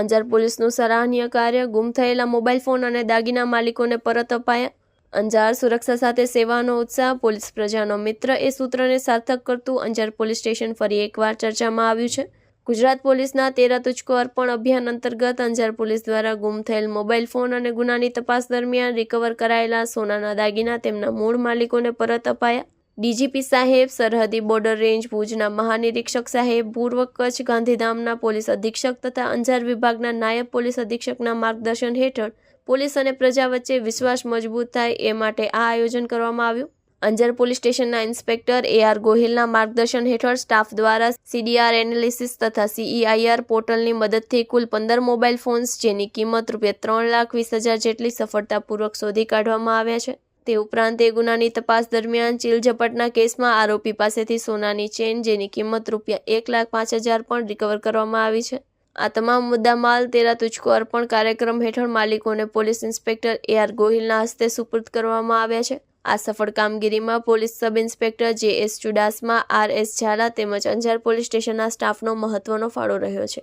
અંજાર પોલીસનું સરાહનીય કાર્ય ગુમ થયેલા મોબાઈલ ફોન અને દાગીના માલિકોને પરત અપાયા. અંજાર સુરક્ષા સાથે સેવાનો ઉત્સાહ પોલીસ પ્રજાનો મિત્ર એ સૂત્રને સાર્થક કરતું અંજાર પોલીસ સ્ટેશન ફરી એકવાર ચર્ચામાં આવ્યું છે. ગુજરાત પોલીસના તેરા તુચકો અર્પણ અભિયાન અંતર્ગત અંજાર પોલીસ દ્વારા ગુમ થયેલ મોબાઈલ ફોન અને ગુનાની તપાસ દરમિયાન રિકવર કરાયેલા સોનાના દાગીના તેમના મૂળ માલિકોને પરત અપાયા. ડીજીપી સાહેબ, સરહદી બોર્ડર રેન્જ ભુજના મહાનિરીક્ષક સાહેબ, પૂર્વ કચ્છ ગાંધીધામના પોલીસ અધિક્ષક તથા અંજાર વિભાગના નાયબ પોલીસ અધિક્ષકના માર્ગદર્શન હેઠળ પોલીસ અને પ્રજા વચ્ચે વિશ્વાસ મજબૂત થાય એ માટે આ આયોજન કરવામાં આવ્યું. અંજાર પોલીસ સ્ટેશનના ઇન્સ્પેક્ટર એ આર ગોહિલના માર્ગદર્શન હેઠળ સ્ટાફ દ્વારા સીડીઆર એનાલિસિસ તથા સીઈઆઈઆર પોર્ટલની મદદથી કુલ પંદર મોબાઈલ ફોન્સ જેની કિંમત રૂપિયા ત્રણ લાખ વીસ હજાર જેટલી સફળતાપૂર્વક શોધી કાઢવામાં આવ્યા છે. તે ઉપરાંત એ ગુનાની તપાસ દરમિયાન ચીલઝપટના કેસમાં આરોપી પાસેથી સોનાની ચેન જેની કિંમત રૂપિયા એક લાખ પાંચ હજાર પણ રિકવર કરવામાં આવી છે. આ તમામ મુદ્દામાલ તેરા તુચકો અર્પણ કાર્યક્રમ હેઠળ માલિકોને પોલીસ ઇન્સ્પેક્ટર એ આર ગોહિલના હસ્તે સુપુર્દ કરવામાં આવ્યા છે. આ સફળ કામગીરીમાં police sub inspector J S Chudasama, R S Zala તેમજ અંજાર પોલીસ સ્ટેશનના સ્ટાફનો મહત્વનો ફાળો રહ્યો છે.